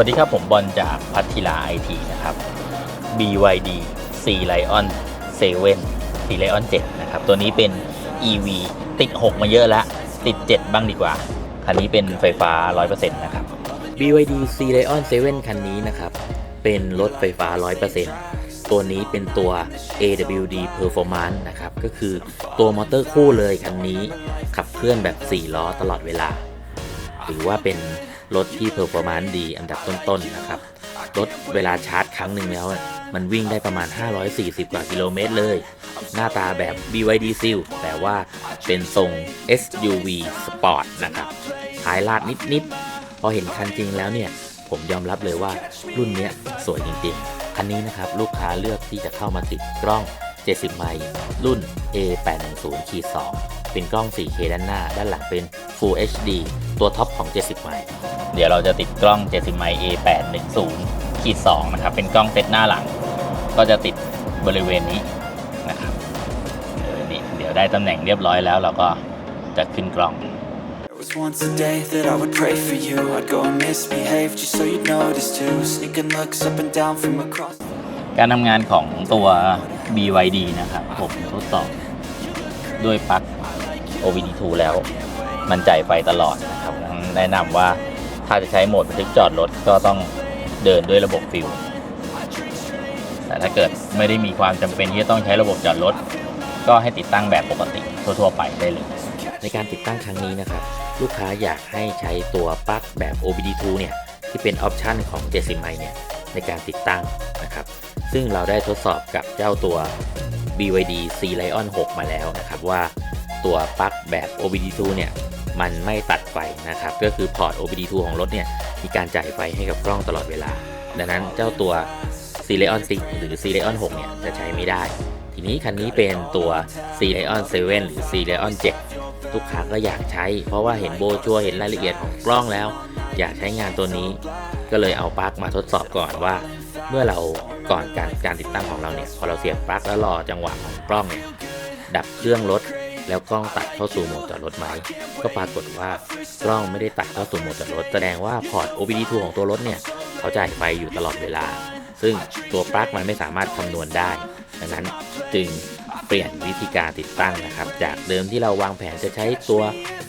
วัสดีครับผมบอลจากพัทิลาไอทีนะครับ BYD C Lion 7 C Lion 7นะครับ ตัวนี้เป็น EV ติด 6 มาเยอะแล้ว ติด 7 บ้างดีกว่า คันนี้เป็นไฟฟ้า 100%นะครับ BYD C Lion 7 คันนี้นะครับ เป็นรถไฟฟ้า 100%ตัวนี้เป็นตัว AWD Performance นะครับ ก็คือตัวมอเตอร์คู่เลยคันนี้ ขับเคลื่อนแบบ 4 ล้อตลอดเวลาถือว่าเป็น รถที่ Performance ดีอันดับต้นๆนะครับรถเวลาชาร์จครั้งหนึ่งแล้ว มันวิ่งได้ประมาณ 540 กว่ากิโลเมตรเลย หน้าตาแบบ BYD Seal แต่ว่าเป็นทรง SUV Sport นะครับท้ายลาดนิดๆ พอเห็นคันจริงแล้วเนี่ย ผมยอมรับเลยว่ารุ่นเนี้ยสวยจริงๆ คันนี้นะครับ ลูกค้าเลือกที่จะเข้ามาติดกล้อง 70 ไมล์รุ่น A810-2 เป็นกล้อง 4K ด้านหน้า ด้านหลังเป็น Full HD ตัวท็อปของ 70 ไมล์ เดี๋ยวเราจะติดกล้อง 70ไมล์ A810 ขีด2นะครับ เป็นกล้องเซตหน้าหลัง ก็จะติดบริเวณนี้นะครับเดี๋ยวนี้เดี๋ยวได้ตำแหน่งเรียบร้อยแล้วเราก็จะขึ้นกล้อง There was once a day that I would pray for you. I'd go and misbehave just so you'd notice too. Sneaking looks up and down from across. การทำงานของตัว BYD นะครับ ผมทดสอบด้วยปลั๊ก OBD2 แล้ว มันจ่ายไฟตลอดนะครับแนะนำว่า ถ้าจะใช้โหมดบันทึกจอดรถก็ต้องเดินด้วยระบบฟิลแต่ถ้าเกิดไม่ได้มีความจำเป็นที่จะต้องใช้ระบบจอดรถ ก็ให้ติดตั้งแบบปกติทั่วๆไปได้เลย ในการติดตั้งครั้งนี้นะครับ ลูกค้าอยากให้ใช้ตัวปลั๊กแบบ OBD2 เนี่ยที่เป็นออปชันของ 70ไมล์เนี่ยในการติดตั้งนะครับ ซึ่งเราได้ทดสอบกับเจ้าตัว BYD C Lion 6 มาแล้วนะครับว่าตัวปลั๊กแบบ OBD2 เนี่ย มันไม่ตัดไฟนะครับ ก็คือพอร์ต OBD2 ของรถเนี่ย มีการจ่ายไฟให้กับกล้องตลอดเวลา ดังนั้นเจ้าตัว C Lion 6หรือ C Lion 6เนี่ยจะใช้ไม่ได้ ทีนี้คันนี้เป็นตัว C Lion 7หรือ C Lion 7ลูกค้าก็อยากใช้ เพราะว่าเห็นโบชัวเห็นรายละเอียดของกล้องแล้ว อยากใช้งานตัวนี้ ก็เลยเอาปลั๊กมาทดสอบก่อนว่า เมื่อเราก่อนการการติดตั้งของเราเนี่ยพอเราเสียบปลั๊กแล้วรอจังหวะของกล้องเนี่ยดับเครื่องรถ แล้วกล้องตัดเข้าสู่โหมดจอดรถไหมก็ปรากฏว่ากล้องไม่ได้ตัดเข้าสู่โหมดจอดรถ แสดงว่าพอร์ต OBD2 ของตัวรถเนี่ยเขาจ่ายไฟอยู่ตลอดเวลา ซึ่งตัวปลั๊กมันไม่สามารถคำนวณได้ ดังนั้นจึงเปลี่ยนวิธีการติดตั้งนะครับ จากเดิมที่เราวางแผนจะใช้ตัว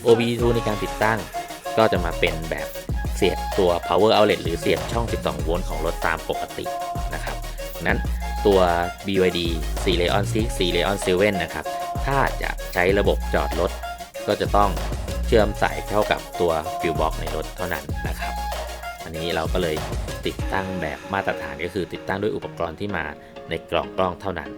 OBD2 ในการติดตั้ง ก็จะมาเป็นแบบเสียบตัว power outlet หรือเสียบช่อง 12 โวลต์ของรถตามปกตินะครับดังนั้นตัว BYD C Leon 6 C Leon 7นะครับ ถ้าจะใช้ระบบจอดรถ ก็จะต้องเชื่อมสายเข้ากับตัวฟิวบ็อกในรถเท่านั้นนะครับ อันนี้เราก็เลยติดตั้งแบบมาตรฐานก็คือติดตั้งด้วยอุปกรณ์ที่มาในกล่องกล้องเท่านั้น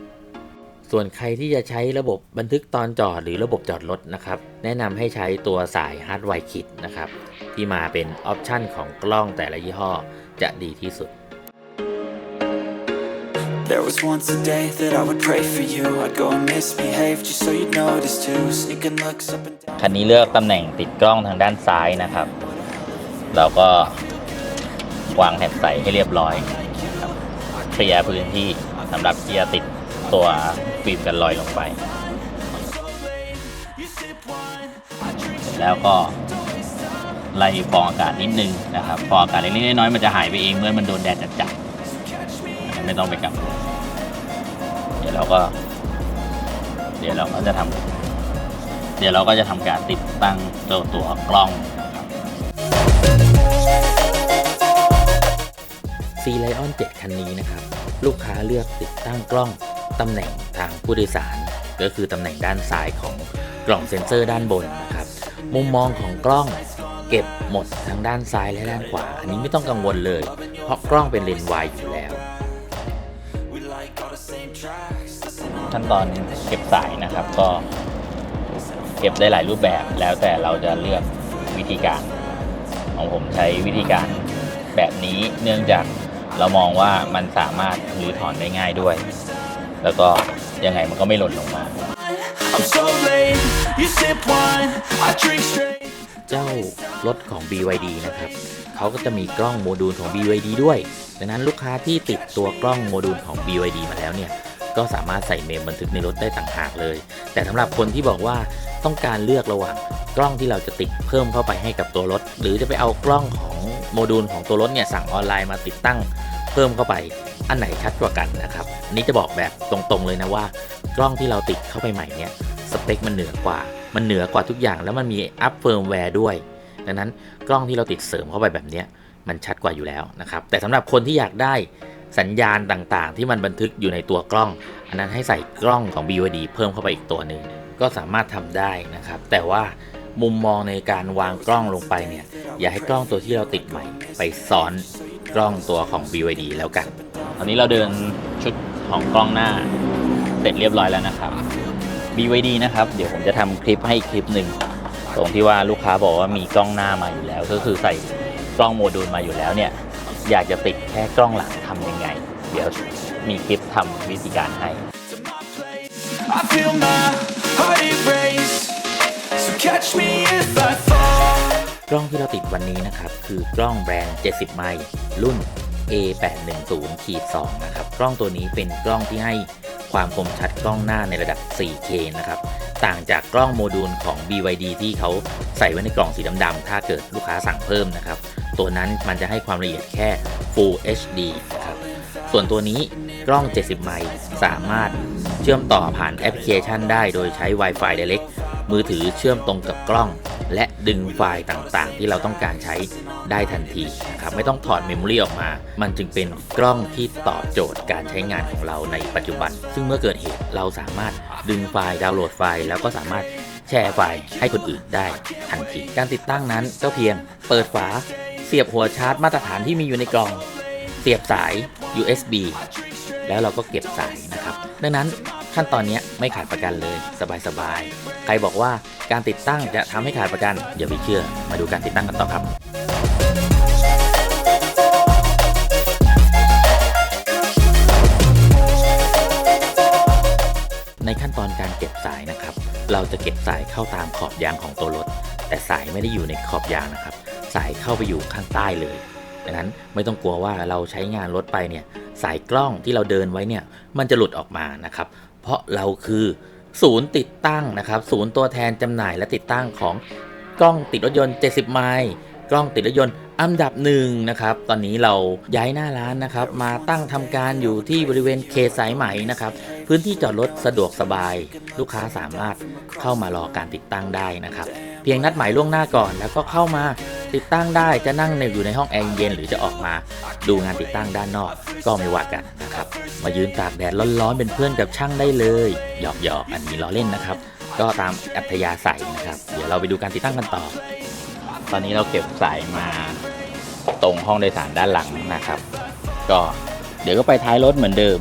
ส่วนใครที่จะใช้ระบบบันทึกตอนจอดหรือระบบจอดรถนะครับ แนะนำให้ใช้ตัวสาย Hardwire Kit นะครับ ที่มาเป็นออปชันของกล้องแต่ละยี่ห้อจะดีที่สุด There was once a day that I would pray for you. I'd go and misbehave just so you'd notice too. Sneaking looks up and down. คันนี้เลือกตำแหน่งติดกล้องทางด้านซ้ายนะครับ เราก็วางแผ่นใสให้เรียบร้อยเคลียร์พื้นที่สำหรับที่จะติดตัวฟิล์มกันรอยลงไป แล้วก็ไล่ฟองอากาศนิดนึงนะครับ ฟองอากาศเล็กๆน้อยๆมันจะหายไปเองเมื่อมันโดนแดดจัดๆ ไม่ต้องไปกังวลเดี๋ยวเราก็ เดี๋ยวเราก็จะทำเดี๋ยวเราก็จะทำการติดตั้งตัวตัวกล้องนะครับ C Lion 7คันนี้นะครับ ลูกค้าเลือกติดตั้งกล้องตำแหน่งทางผู้โดยสาร ก็คือตำแหน่งด้านซ้ายของกล่องเซ็นเซอร์ด้านบนนะครับ มุมมองของกล้องเก็บหมดทั้งด้านซ้ายและด้านขวา อันนี้ไม่ต้องกังวลเลย เพราะกล้องเป็นเลนส์วายอยู่แล้ว ขั้นตอนเก็บสายนะครับก็เก็บได้หลายรูปแบบแล้วแต่เราจะเลือกวิธีการ ของผมใช้วิธีการแบบนี้เนื่องจากเรามองว่ามันสามารถรื้อถอนได้ง่ายด้วย แล้วก็ยังไงมันก็ไม่หล่นลงมา I'm so late, you sip wine, I drink straight เจ้ารถของ BYD นะครับเขาก็จะมีกล้องโมดูลของ BYD ด้วย ดังนั้นลูกค้าที่ติดตัวกล้องโมดูลของ BYD มาแล้วเนี่ยก็สามารถใส่เมมบันทึกในรถได้ต่างหากเลย แต่สำหรับคนที่บอกว่าต้องการเลือกระหว่างกล้องที่เราจะติดเพิ่มเข้าไปให้กับตัวรถ หรือจะไปเอากล้องของโมดูลของตัวรถเนี่ยสั่งออนไลน์มาติดตั้งเพิ่มเข้าไป อันไหนชัดกว่ากันนะครับอันนี้จะบอกแบบตรงๆเลยนะว่า กล้องที่เราติดเข้าไปใหม่เนี่ยสเปคมันเหนือกว่า มันเหนือกว่าทุกอย่างแล้วมันมีอัพเฟิร์มแวร์ด้วย ดังนั้นกล้องที่เราติดเสริมเข้าไปแบบนี้ มันชัดกว่าอยู่แล้วนะครับแต่สำหรับคนที่อยากได้สัญญาณต่างๆ ที่มันบันทึกอยู่ในตัวกล้อง อันนั้นให้ใส่กล้องของ BYD เพิ่มเข้าไปอีกตัวหนึ่งก็สามารถทำได้นะครับ แต่ว่ามุมมองในการวางกล้องลงไปเนี่ย อย่าให้กล้องตัวที่เราติดใหม่ ไปซ้อนกล้องตัวของ BYD แล้วกัน ตอนนี้เราเดินชุดของกล้องหน้าเสร็จเรียบร้อยแล้วนะครับ BYD นะครับ เดี๋ยวผมจะทำคลิปให้คลิปหนึ่งตรงที่ว่าลูกค้าบอกว่ามีกล้องหน้ามาอยู่แล้ว ก็คือใส่ กล้องโมดูลมาอยู่แล้วเนี่ยอยากจะติดแค่กล้องหลังทำยังไง เดี๋ยวมีคลิปทำวิธีการให้ to my place. I feel my heart erase. So catch me if I fall. กล้องที่เราติดวันนี้นะครับ คือกล้องแบรนด์ 70 ไมล์รุ่น A810 ขีด2นะครับ กล้องตัวนี้เป็นกล้องที่ให้ความคมชัดกล้องหน้าในระดับ 4K นะครับ ต่างจากกล้องโมดูลของ BYD ที่เขาใส่ไว้ในกล่องสีดำๆถ้าเกิดลูกค้าสั่งเพิ่มนะครับ ตัวนั้นมันจะให้ความละเอียดแค่ Full HD นะครับ ส่วนตัวนี้กล้อง 70 ไมล์สามารถเชื่อมต่อผ่านแอปพลิเคชันได้โดยใช้ Wi-Fi Direct มือถือเชื่อมตรงกับกล้อง และดึงไฟล์ต่างๆ ที่เราต้องการใช้ได้ทันทีนะครับไม่ต้องถอดเมมโมรีออกมา มันจึงเป็นกล้องที่ตอบโจทย์การใช้งานของเราในปัจจุบัน ซึ่งเมื่อเกิดเหตุเราสามารถดึงไฟล์ดาวน์โหลดไฟล์แล้วก็สามารถแชร์ไฟล์ให้คนอื่นได้ทันที การติดตั้งนั้นก็เพียงเปิดฝา สียบหัวชาร์จมาตรฐานที่มีอยู่ในกล่อง เสียบสาย USB แล้วเราก็เก็บสายนะครับ ดังนั้นขั้นตอนนี้ไม่ขาดประกันเลยสบายๆ ใครบอกว่าการติดตั้งจะทำให้ขาดประกันอย่าไปเชื่อ มาดูการติดตั้งกันต่อครับในขั้นตอนการเก็บสายนะครับ เราจะเก็บสายเข้าตามขอบยางของตัวรถ แต่สายไม่ได้อยู่ในขอบยางนะครับ สายเข้าไปอยู่ข้างใต้เลยดังนั้นไม่ต้องกลัวว่าเราใช้งานรถไปเนี่ยสายกล้องที่เราเดินไว้เนี่ยมันจะหลุดออกมานะครับ เพราะเราคือศูนย์ติดตั้งนะครับ ศูนย์ตัวแทนจำหน่ายและติดตั้งของกล้องติดรถยนต์ 70 ไมล์กล้องติดรถยนต์อันดับหนึ่งนะครับ ตอนนี้เราย้ายหน้าร้านนะครับ มาตั้งทำการอยู่ที่บริเวณเขตสายไหมนะครับ พื้นที่จอดรถสะดวกสบาย ลูกค้าสามารถเข้ามารอการติดตั้งได้นะครับ เพียงนัดหมายล่วงหน้าก่อน แล้วก็เข้ามาติดตั้งได้จะนั่งในอยู่ในห้องแอร์เย็นหรือจะออกมาดูงานติดตั้งด้านนอก ก็ไม่ว่ากันนะครับ มายืนตากแดดร้อนๆเป็นเพื่อนกับช่างได้เลยหยอกหยอกๆอันนี้ล้อเล่นนะครับ ก็ตามอัธยาศัยนะครับ เดี๋ยวเราไปดูการติดตั้งกันต่อ ตอนนี้เราเก็บสายมาตรงห้องโดยสารด้านหลังนะครับ ก็เดี๋ยวก็ไปท้ายรถเหมือนเดิม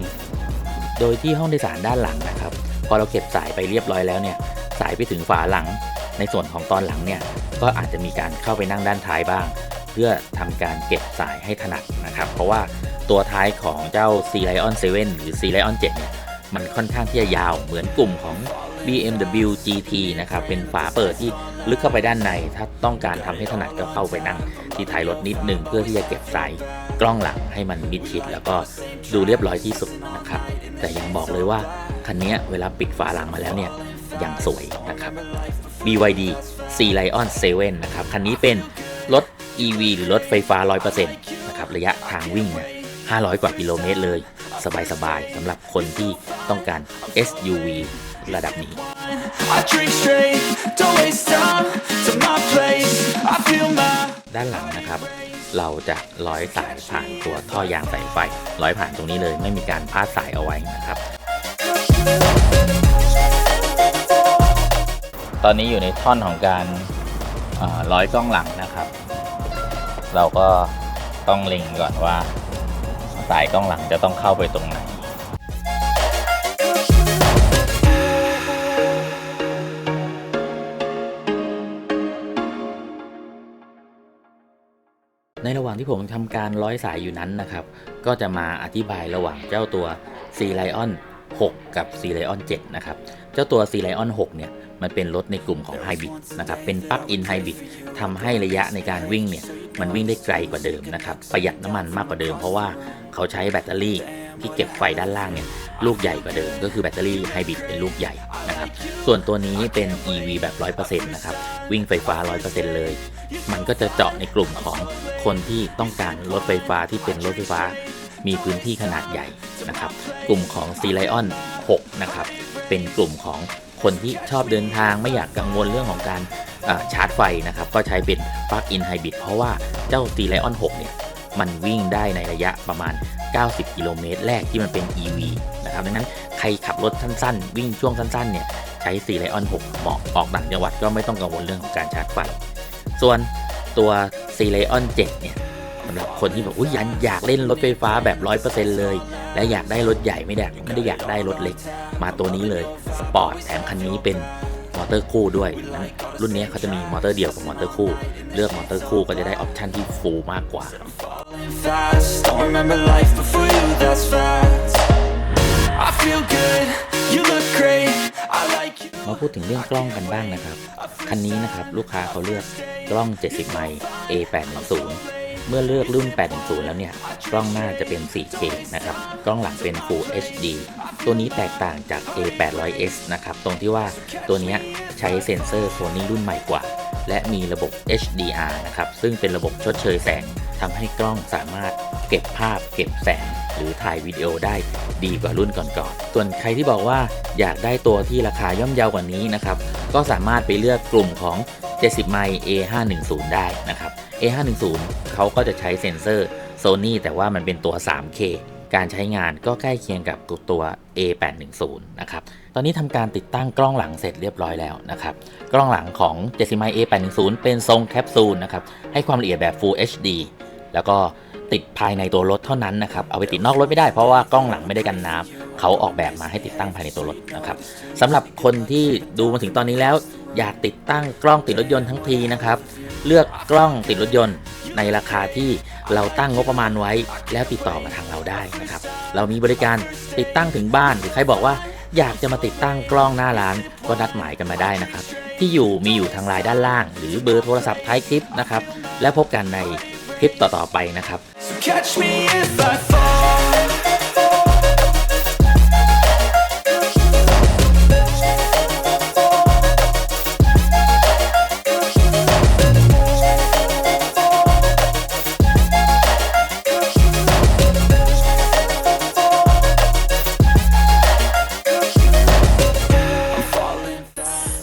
โดยที่ห้องโดยสารด้านหลังนะครับ พอเราเก็บสายไปเรียบร้อยแล้วเนี่ย สายไปถึงฝาหลัง ในส่วนของตอนหลังเนี่ยก็อาจจะมีการเข้าไปนั่งด้านท้ายบ้าง เพื่อทำการเก็บสายให้ถนัดนะครับ เพราะว่าตัวท้ายของเจ้า C Lion 7 หรือ C Lion 7เนี่ยมันค่อนข้างที่จะยาวเหมือนกลุ่มของ BMW GT นะครับเป็นฝาเปิดที่ลึกเข้าไปด้านใน ถ้าต้องการทำให้ถนัดก็เข้าไปนั่งที่ท้ายรถนิดหนึงเพื่อที่จะเก็บสายกล้องหลังให้มันมิดชิดแล้วก็ดูเรียบร้อยที่สุดนะครับ แต่ยังบอกเลยว่าคันนี้เวลาปิดฝาหลังมาแล้วเนี่ยยังสวยนะครับ BYD C Lion 7นะครับ คันนี้เป็นรถ EV หรือรถไฟฟ้า 100%นะครับ ระยะทางวิ่งเนี่ย500 กว่ากิโลเมตรเลย สบายๆสำหรับคนที่ต้องการ SUV ระดับนี้ I drink straight, don't waste time to my place. I feel my ด้านหลังนะครับ เราจะร้อยสายผ่านตัวท่อยางสายไฟ ร้อยผ่านตรงนี้เลย ไม่มีการพาดสายเอาไว้นะครับ ตอนนี้อยู่ในท่อนของการร้อยกล้องหลังนะครับ เราก็ต้องเล็งก่อนว่า สายกล้องหลังจะต้องเข้าไปตรงไหนในระหว่างที่ผมทำการร้อยสายอยู่นั้นนะครับ ก็จะมาอธิบายระหว่างเจ้าตัว C Lion 6 กับ C Lion 7 นะครับ เจ้าตัว C Lion 6 เนี่ย มันเป็นรถในกลุ่มของ Hybrid นะครับเป็นปลั๊กอินไฮบริดทำให้ระยะในการวิ่งเนี่ยมันวิ่งได้ไกลกว่าเดิมนะครับประหยัดน้ำมันมากกว่าเดิม เพราะว่าเขาใช้แบตเตอรี่ที่เก็บไฟด้านล่างเนี่ยลูกใหญ่กว่าเดิม ก็คือแบตเตอรี่ไฮบริดเป็นลูกใหญ่นะครับส่วนตัวนี้เป็น EV แบบ 100%นะครับวิ่งไฟฟ้า 100%เลย มันก็จะเจาะในกลุ่มของคนที่ต้องการรถไฟฟ้าที่เป็นรถไฟฟ้า มีพื้นที่ขนาดใหญ่นะครับกลุ่มของ C Lion 6นะครับเป็นกลุ่มของ คนที่ชอบเดินทางไม่อยากกังวลเรื่องของการชาร์จไฟนะครับ ก็ใช้เป็นปลั๊กอินไฮบริดเพราะว่าเจ้า C Lion 6 เนี่ย มันวิ่งได้ในระยะประมาณ 90 กิโลเมตรแรกที่มันเป็น EV นะครับดังนั้นใครขับรถสั้นๆ วิ่งช่วงสั้นๆ เนี่ย ใช้ C Lion 6 เหมาะออกต่างจังหวัดก็ไม่ต้องกังวลเรื่องของการชาร์จไฟ ส่วนตัว C Lion 7 เนี่ย สำหรับคนที่แบบอุ้ยยันอยากเล่นรถไฟฟ้าแบบ100%เลย และอยากได้รถใหญ่ไม่ได้ไม่ได้อยากได้รถเล็ก มาตัวนี้เลยสปอร์ตแถมคันนี้เป็นมอเตอร์คู่ด้วยนะรุ่นนี้เขาจะมีมอเตอร์เดียวกับมอเตอร์คู่ เลือกมอเตอร์คู่ก็จะได้ออปชันที่ฟูลมากกว่า fast Don't remember life before you, that's facts I feel good, you look great I like you มาพูดถึงเรื่องกล้องกันบ้างนะครับ คันนี้นะครับ ลูกค้าเขาเลือกกล้อง 70 ไมล์ A810 เมื่อเลือกรุ่น 810 แล้วเนี่ย กล้องหน้าจะเป็น 4K นะครับ กล้องหลังเป็น Full HD ตัวนี้แตกต่างจาก A800S นะครับ ตรงที่ว่าตัวนี้ใช้เซ็นเซอร์ Sony รุ่นใหม่กว่า และมีระบบ HDR นะครับ ซึ่งเป็นระบบชดเชยแสงทำให้กล้องสามารถเก็บภาพเก็บแสงหรือถ่ายวิดีโอได้ดีกว่ารุ่นก่อนๆ ส่วนใครที่บอกว่าอยากได้ตัวที่ราคาย่อมเยาวกว่านี้นะครับ ก็สามารถไปเลือกกลุ่มของ 70ไมล์ A510 ได้นะครับ A510 เขาก็จะใช้เซ็นเซอร์ Sony แต่ว่ามันเป็นตัว 3K การใช้งานก็ใกล้เคียงกับตัว A810 นะครับ ตอนนี้ทำการติดตั้งกล้องหลังเสร็จเรียบร้อยแล้วนะครับ กล้องหลังของ70ไมล์ A810 เป็นทรงแคปซูลนะครับ ให้ความละเอียดแบบ Full HD แล้วก็ติดภายในตัวรถเท่านั้นนะครับ เอาไปติดนอกรถไม่ได้เพราะว่ากล้องหลังไม่ได้กันน้ำเขาออกแบบมาให้ติดตั้งภายในตัวรถนะครับสำหรับคนที่ดูมาถึงตอนนี้แล้ว อยากติดตั้งกล้องติดรถยนต์ทั้งทีนะครับ เลือกกล้องติดรถยนต์ ในราคาที่เราตั้งงบประมาณไว้ แล้วติดต่อมาทางเราได้นะครับ เรามีบริการติดตั้งถึงบ้านหรือใครบอกว่าอยากจะมาติดตั้งกล้องหน้าร้านก็นัดหมายกันมาได้นะครับ ที่อยู่มีอยู่ทางไลน์ด้านล่าง หรือเบอร์โทรศัพท์ท้ายคลิปนะครับ และพบกันในคลิปต่อๆไปนะครับ So catch me if I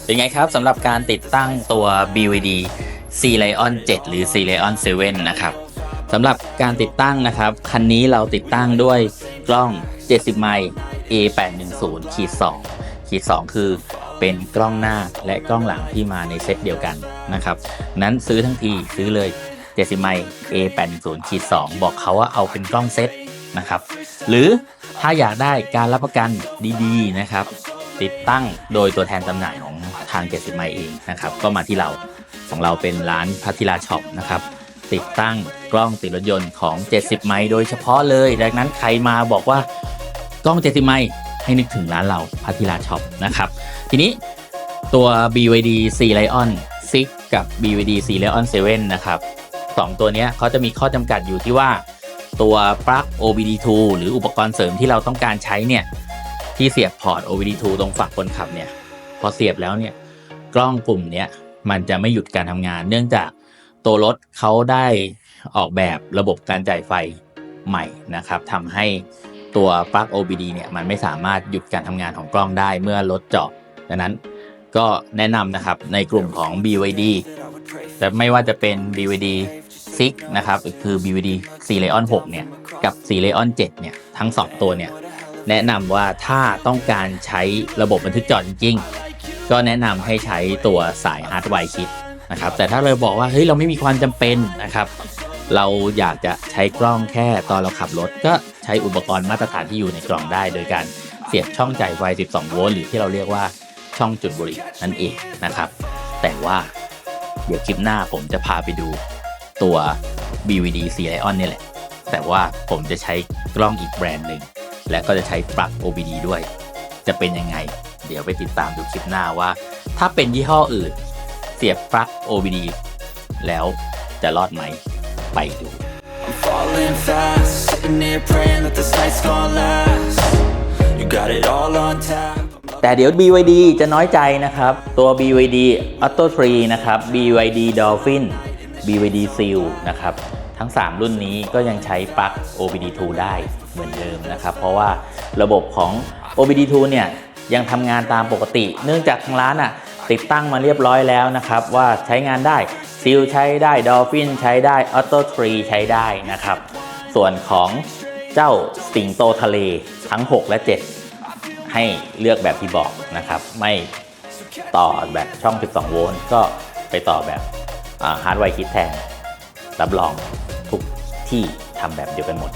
เป็นไงครับสำหรับการติดตั้งตัว BVD C Lion 7 หรือ C Lion 7 นะครับสำหรับการติดตั้งนะครับ คันนี้เราติดตั้งด้วยกล้อง 70 ไมล์ A810 ขีด2ขีด2คือเป็นกล้องหน้าและกล้องหลังที่มาในเซตเดียวกันนะครับ นั้นซื้อทั้งทีซื้อเลย 70 ไมล์ A810 ขีด2บอกเขาว่าเอาเป็นกล้องเซตนะครับ หรือถ้าอยากได้การรับประกันดีๆนะครับ ติดตั้งโดยตัวแทนจำหน่ายของทาง 70 ไมล์เองนะครับ ก็มาที่เราของเราเป็นร้านพัทิลาช็อปนะครับ ติดตั้งกล้องติดรถยนต์ของ 70 ไมล์โดยเฉพาะเลย ดังนั้นใครมาบอกว่ากล้อง 70 ไมล์ให้นึกถึงร้านเราพัทิลาช็อปนะครับ ทีนี้ตัว BYD C Lion 6 กับ BYD C Lion 7 นะครับสองตัวเนี้ยเขาจะมีข้อจำกัดอยู่ที่ว่า ตัวปลั๊ก OBD2 หรืออุปกรณ์เสริมที่เราต้องการใช้เนี่ย ที่เสียบพอร์ต OBD2 ตรงฝั่งคนขับเนี่ย พอเสียบแล้วเนี่ย กล้องกลุ่มเนี้ยมันจะไม่หยุดการทำงาน เนื่องจากตัวรถเขาได้ออกแบบระบบการจ่ายไฟใหม่นะครับทำให้ตัวปลั๊ก OBD เนี่ยมันไม่สามารถหยุดการทำงานของกล้องได้เมื่อรถจอดดังนั้นก็แนะนำนะครับในกลุ่มของ BYD แต่ไม่ว่าจะเป็น BYD 6นะครับคือ BYD C Lion 6เนี่ยกับ C Lion 7เนี่ยทั้ง 2 ตัวเนี่ย แนะนำว่าถ้าต้องการใช้ระบบบันทึกจอจริงๆ ก็แนะนำให้ใช้ตัวสายฮาร์ดไวร์คิดนะครับแต่ถ้าเราบอกว่าเฮ้ยเราไม่มีความจำเป็นนะครับ เราอยากจะใช้กล้องแค่ตอนเราขับรถ ก็ใช้อุปกรณ์มาตรฐานที่อยู่ในกล่องได้ โดยการเสียบช่องจ่ายไฟ 12 โวลต์หรือที่เราเรียกว่าช่องจุดบุหรี่นั่นเองนะครับ แต่ว่าเดี๋ยวคลิปหน้าผมจะพาไปดูตัว BVD C Lion นี่แหละ แต่ว่าผมจะใช้กล้องอีกแบรนด์หนึ่ง และก็จะใช้ปลั๊ก OBD ด้วย จะเป็นยังไง เดี๋ยวไปติดตามดูคลิปหน้าว่า ถ้าเป็นยี่ห้ออื่น เสียบปลั๊ก OBD แล้วจะรอดไหมไปดู I'm falling fast, sitting here praying that this night's gonna last. You got it all on tap. I'm แต่เดี๋ยว BYD จะน้อยใจนะครับ ตัว BYD Auto 3 นะครับ BYD Dolphin BYD Seal นะครับ ทั้ง 3 รุ่นนี้ก็ยังใช้ปลั๊ก OBD2 ได้ เหมือนเดิมนะครับ เพราะว่าระบบของ OBD2 เนี่ยยังทำงานตามปกติ เนื่องจากทางร้านอะติดตั้งมาเรียบร้อยแล้วนะครับ ว่าใช้งานได้ Seal ใช้ได้ Dolphin ใช้ได้ Auto 3ใช้ได้นะครับ ส่วนของเจ้าสิงโตทะเลทั้ง 6 และ 7 ให้เลือกแบบที่บอกนะครับ ไม่ต่อแบบช่อง 12 โวลต์ก็ไปต่อแบบฮาร์ดไวร์คิดแทน รับรองทุกที่ทำแบบเดียวกันหมด